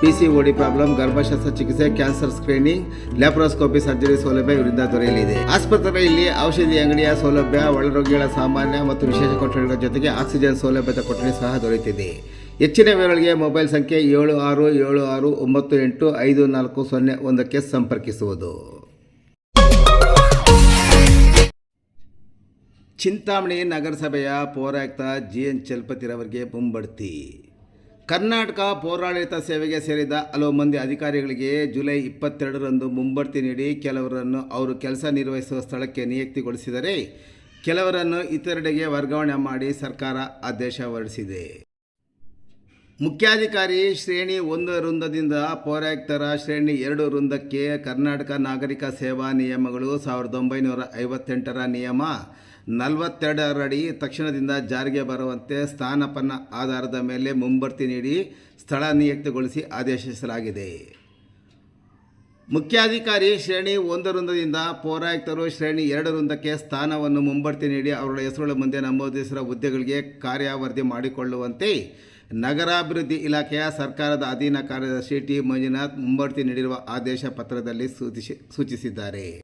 P C OD problem ಗರ್ಭಶಸ್ತ್ರ ಚಿಕಿತ್ಸೆ cancer screening laparoscopy surgery ಸೌಲಭ್ಯ ಇವರಿಂದ ದೊರೆಯಲಿದೆ. ಆಸ್ಪತ್ರೆಯಲ್ಲಿ ಔಷಧಿ ಅಂಗಡಿಯ ಸೌಲಭ್ಯ, ಒಳರೋಗಿಗಳ ಸಾಮಾನ್ಯ ಮತ್ತು ವಿಶೇಷ ಕೊಠಡಿಗಳ ಜೊತೆಗೆ ಆಕ್ಸಿಜನ್ ಸೌಲಭ್ಯದ ಕೊಠಡಿ ಸಹ ದೊರೆಯುತ್ತಿದೆ. ಹೆಚ್ಚಿನ ವಿವರಗಳಿಗೆ ಮೊಬೈಲ್ ಸಂಖ್ಯೆ ಏಳು ಆರು ಏಳು ಆರು ಒಂಬತ್ತು ಎಂಟು ಐದು ನಾಲ್ಕು ಸೊನ್ನೆ ಒಂದಕ್ಕೆ ಸಂಪರ್ಕಿಸುವುದು. ಚಿಂತಾಮಣಿ ನಗರಸಭೆಯ ಪೌರಾಯುಕ್ತ ಜಿ ಎನ್ ಚಲಪತಿರವರಿಗೆ ಮುಂಬಡ್ತಿ. ಕರ್ನಾಟಕ ಪೌರಾಡಳಿತ ಸೇವೆಗೆ ಸೇರಿದ ಹಲವು ಮಂದಿ ಅಧಿಕಾರಿಗಳಿಗೆ ಜುಲೈ ಇಪ್ಪತ್ತೆರಡರಂದು ಮುಂಬಡ್ತಿ ನೀಡಿ ಕೆಲವರನ್ನು ಅವರು ಕೆಲಸ ನಿರ್ವಹಿಸುವ ಸ್ಥಳಕ್ಕೆ ನಿಯುಕ್ತಿಗೊಳಿಸಿದರೆ, ಕೆಲವರನ್ನು ಇತರೆಡೆಗೆ ವರ್ಗಾವಣೆ ಮಾಡಿ ಸರ್ಕಾರ ಆದೇಶ ಹೊರಡಿಸಿದೆ. ಮುಖ್ಯಾಧಿಕಾರಿ ಶ್ರೇಣಿ ಒಂದು ವೃಂದದಿಂದ ಪೌರಾಯುಕ್ತರ ಶ್ರೇಣಿ ಎರಡು ವೃಂದಕ್ಕೆ ಕರ್ನಾಟಕ ನಾಗರಿಕ ಸೇವಾ ನಿಯಮಗಳು ಸಾವಿರದ ಒಂಬೈನೂರ ಐವತ್ತೆಂಟರ ನಿಯಮ ನಲವತ್ತೆರಡರಡಿ ತಕ್ಷಣದಿಂದ ಜಾರಿಗೆ ಬರುವಂತೆ ಸ್ಥಾನಪನ್ನ ಆಧಾರದ ಮೇಲೆ ಮುಂಬಡ್ತಿ ನೀಡಿ ಸ್ಥಳ ನಿಯುಕ್ತಿಗೊಳಿಸಿ ಆದೇಶಿಸಲಾಗಿದೆ. ಮುಖ್ಯಾಧಿಕಾರಿ ಶ್ರೇಣಿ ಒಂದು ವೃಂದದಿಂದ ಪೌರಾಯುಕ್ತರು ಶ್ರೇಣಿ ಎರಡು ವೃಂದಕ್ಕೆ ಸ್ಥಾನವನ್ನು ಮುಂಬಡ್ತಿ ನೀಡಿ ಅವರ ಹೆಸರುಗಳ ಮುಂದೆ ನಮೂದಿಸಿರುವ ಹುದ್ದೆಗಳಿಗೆ ಕಾರ್ಯವರ್ಧಿ ಮಾಡಿಕೊಳ್ಳುವಂತೆ ನಗರಾಭಿವೃದ್ಧಿ ಇಲಾಖೆಯ ಸರ್ಕಾರದ ಅಧೀನ ಕಾರ್ಯದರ್ಶಿ ಟಿ. ಮಂಜುನಾಥ್ ಮುಂಬಡ್ತಿ ನೀಡಿರುವ ಆದೇಶ ಪತ್ರದಲ್ಲಿ ಸೂಚಿಸಿ, ಸೂಚಿಸಿದ್ದಾರೆ.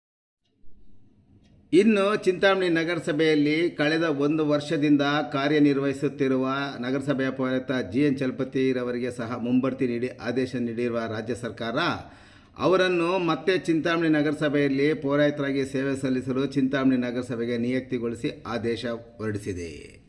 ಇನ್ನು ಚಿಂತಾಮಣಿ ನಗರಸಭೆಯಲ್ಲಿ ಕಳೆದ ಒಂದು ವರ್ಷದಿಂದ ಕಾರ್ಯನಿರ್ವಹಿಸುತ್ತಿರುವ ನಗರಸಭೆಯ ಪೌರಾಯುಕ್ತ ಜಿ ಎನ್ ಚಲಪತಿರವರಿಗೆ ಸಹ ಮುಂಬಡ್ತಿ ನೀಡಿ, ಆದೇಶ ನೀಡಿರುವ ರಾಜ್ಯ ಸರ್ಕಾರ, ಅವರನ್ನು ಮತ್ತೆ ಚಿಂತಾಮಣಿ ನಗರಸಭೆಯಲ್ಲಿ ಪೌರಾಯುಕ್ತರಾಗಿ ಸೇವೆ ಸಲ್ಲಿಸಲು ಚಿಂತಾಮಣಿ ನಗರಸಭೆಗೆ ನಿಯುಕ್ತಿಗೊಳಿಸಿ ಆದೇಶ ಹೊರಡಿಸಿದೆ.